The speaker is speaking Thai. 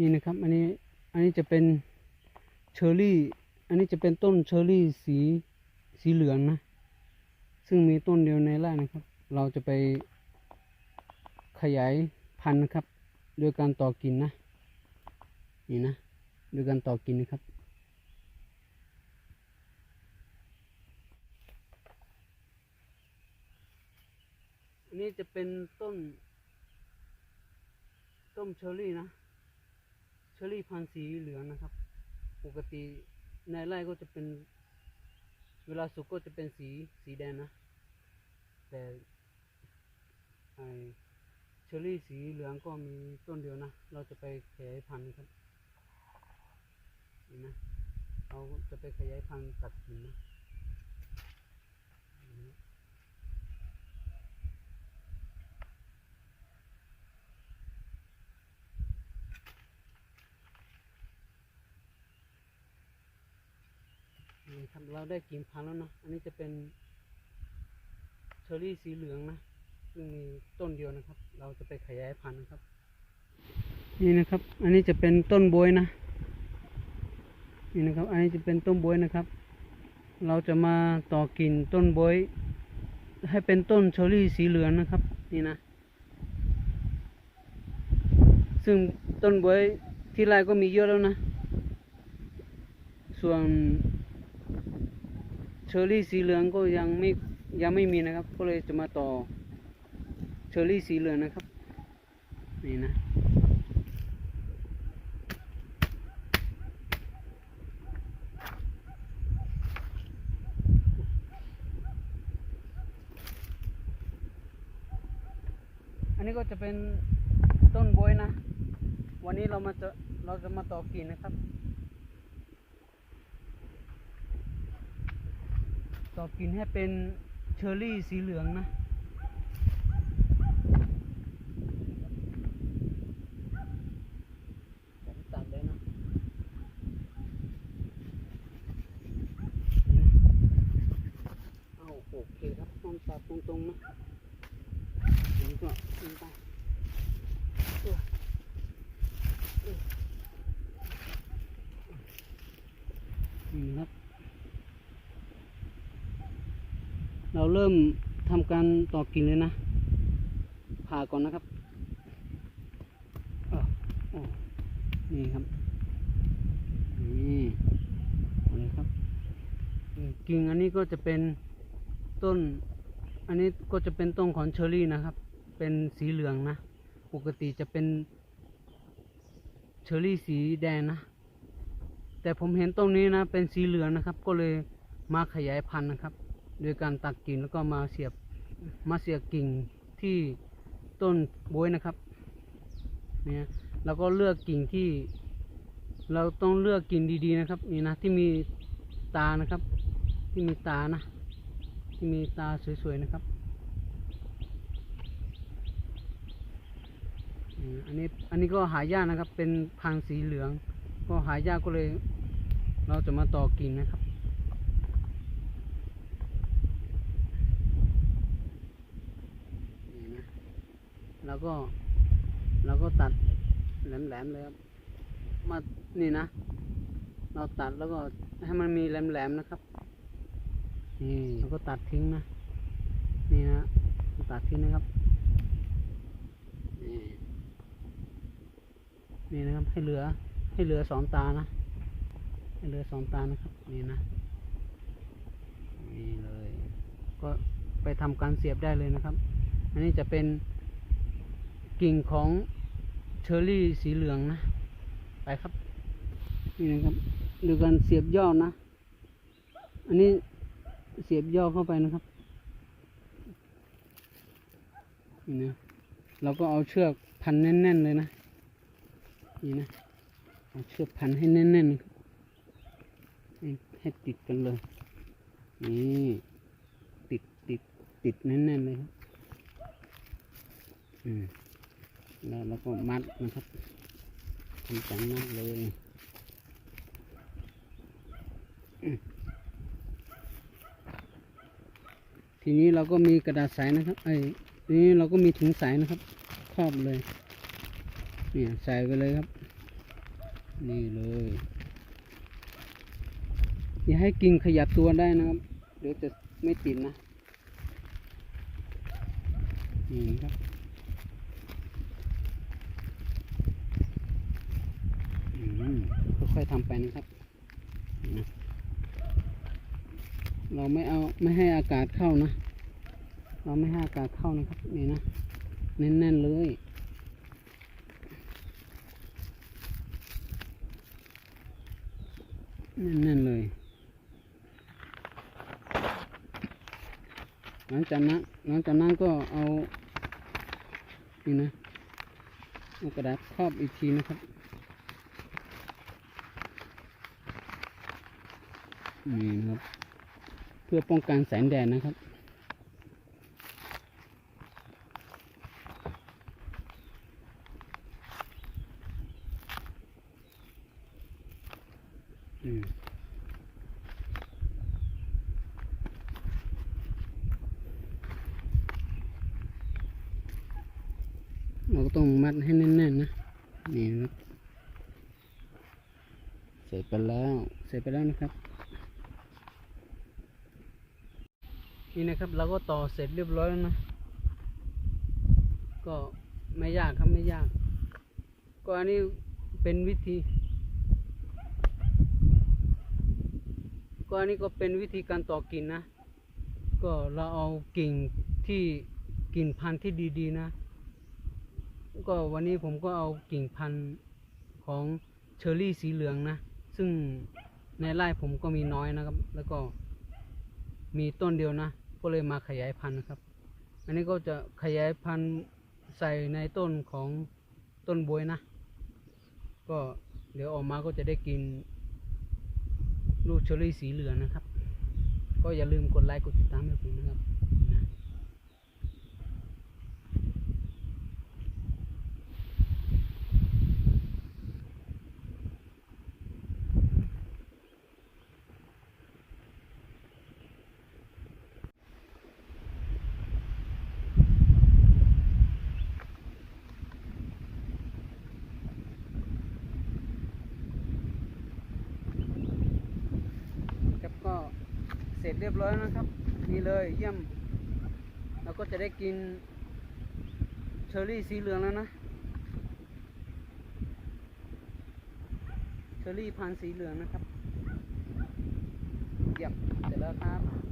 นี่นะครับ อันนี้อันนี้จะเป็นเชอร์รี่ อันนี้จะเป็นต้นเชอร์รี่สีสีเหลืองนะ ซึ่งมีต้นเดียวในไร่นะครับ เราจะไปขยายพันธุ์นะครับ โดยการต่อกิ่งนะ นี่นะ โดยการต่อกิ่งนะครับอันนี้จะเป็นต้น ต้นเชอร์รี่นะ เชอร์รี่พันธุ์สีเหลืองนะครับ ปกติในไร่ก็จะเป็น เวลาสุกก็จะเป็นสีสีแดงนะ แต่ไอเชอร์รี่สีเหลืองก็มีต้นเดียวนะ เราจะไปขยายพันธุ์ครับนี่นะ เราจะไปขยายพันธุ์ตัดกิ่งนนะ นี่ครับเราได้กิ่งพันธุ์แล้วนะอันนี้จะเป็นเชอร์รี่สีเหลืองนะซึ่งมีต้นเดียวนะครับ เราจะไปขยายพันธุ์นะครับ นี่นะครับ อันนี้จะเป็นต้นบวยนะนี่นะครับ อันนี้จะเป็นต้นบวยนะครับ เราจะมาต่อกิ่งต้นบวยให้เป็นต้นเชอรี่สีเหลืองนะครับ นี่นะ ซึ่งต้นบวยที่ไร่ก็มีเยอะแล้วนะ ส่วน อรี่สีเหลืองก็ยังไม่ยังไม่มีนะครับ ก็เลยจะมาต่อเชอรี่สีเหลืองนะครับ นี่นะอันนี้ก็จะเป็นต้นบวยนะ วันนี้เรามาจะเราจะมาต่อกิ่งนะครับ ต่อกิ่งให้เป็นเชอร์รี่สีเหลืองนะผมตัดเลยนะนี่นะเอาโอเคครับต้องตัดตรงๆนะผมก็ขึ้นไปเออเออนี่ครับ เราเริ่มทำการต่อกิ่งเลยนะ ผ่าก่อนนะครับนี่ครับ นี่เอาเลยครับ กิ่งอันนี้ก็จะเป็นต้น อันนี้ก็จะเป็นต้นของเชอรี่นะครับ เป็นสีเหลืองนะ ปกติจะเป็นเชอรี่สีแดงนะ แต่ผมเห็นต้นนี้นะ เป็นสีเหลืองนะครับ ก็เลยมาขยายพันธุ์นะครับ โดยการตัดกิ่งแล้วก็มาเสียบมาเสียบกิ่งที่ต้นบวยนะครับเนี่ยแล้วก็เลือกกิ่งที่ เราต้องเลือกกิ่งดีๆนะครับนี่นะที่มีตานะครับ ที่มีตานะ ที่มีตาสวยๆนะครับอันนี้อันนี้ก็หายากนะครับเป็นพันสีเหลือง ก็หายากก็เลย เราจะมาต่อกิ่งนะครับ นี่นะ แล้วก็เราก็ตัดแหลมๆเลยครับมานี่นะ เราตัดแล้วก็ให้มันมีแหลมๆนะครับนี่แล้วก็ตัดทิ้งนะนี่นะตัดทิ้งนะครับนี่นี่นะครับให้เหลือให้เหลือสองตานะให้เหลือสองตานะครับนี่นะนี่เลย ก็ไปทำการเสียบได้เลยนะครับ อันนี้จะเป็น กิ่งของเชอร์รี่สีเหลืองนะ ไปครับ นี่นะครับดูการเสียบย่อนะ อันนี้เสียบย่อเข้าไปนะครับนี่นะเราก็เอาเชือกพันแน่น ๆ เลยนะ นี่นะ เอาเชือกพันให้แน่นๆให้ให้ติดกันเลย นี่ติดติดติดแน่น ๆ เลยครับ อืม แล้วเราก็มัดนะครับทำจังมัดเลยทีนี้เราก็มีกระดาษใสนะครับไอ้ทีนี้เราก็มีถุงใสนะครับครอบเลยเนี่ยใส่ไปเลยครับ นี่เลยอย่าให้กิ่งขยับตัวได้นะครับ เดี๋ยวจะไม่ติดนะนี่ครับ อืมค่ อยๆทำไปนะครับ เราไม่เอาไม่ให้อากาศเข้านะ เราไม่ให้อากาศเข้านะครับนี่นะแน่นๆเลยแน่นๆเลย หลังจากนั้นหลังจากนั้นก็เอา นี่นะ เอากระดาษครอบอีกทีนะครับ นี่นะครับ เพื่อป้องกันแสงแดดนะครับอืมเราก็ต้องมัดให้แน่นๆนะ นี่นะครับ เสร็จไปแล้ว เสร็จไปแล้วนะครับ นี่นะครับเราก็ต่อเสร็จเรียบร้อยแล้วนะ ก็ไม่ยากครับไม่ยาก ก็อันนี้เป็นวิธี ก็อันนี้ก็เป็นวิธีการต่อกิ่งนะ ก็เราเอากิ่งที่กิ่งพันธุ์ที่ดีๆนะ ก็วันนี้ผมก็เอากิ่งพันธุ์ของเชอร์รี่สีเหลืองนะ ซึ่งในไร่ผมก็มีน้อยนะครับ แล้วก็มีต้นเดียวนะ ก็เลยมาขยายพันธุ์นะครับ อันนี้ก็จะขยายพันธุ์ใส่ในต้นของต้นบวยนะ ก็เดี๋ยวออกมาก็จะได้กินลูกเชอรี่สีเหลืองนะครับ ก็อย่าลืมกดไลค์กดติดตามให้ผมนะครับนะครับก็เส ร็จเรียบร้อยนะครับ นี่เลยเยี่ยม เราก็จะได้กินเชอร์รี่สีเหลืองแล้วนะ เชอร์รี่พันสีเหลืองนะครับเยี่ยมเสร็จแล้วครับ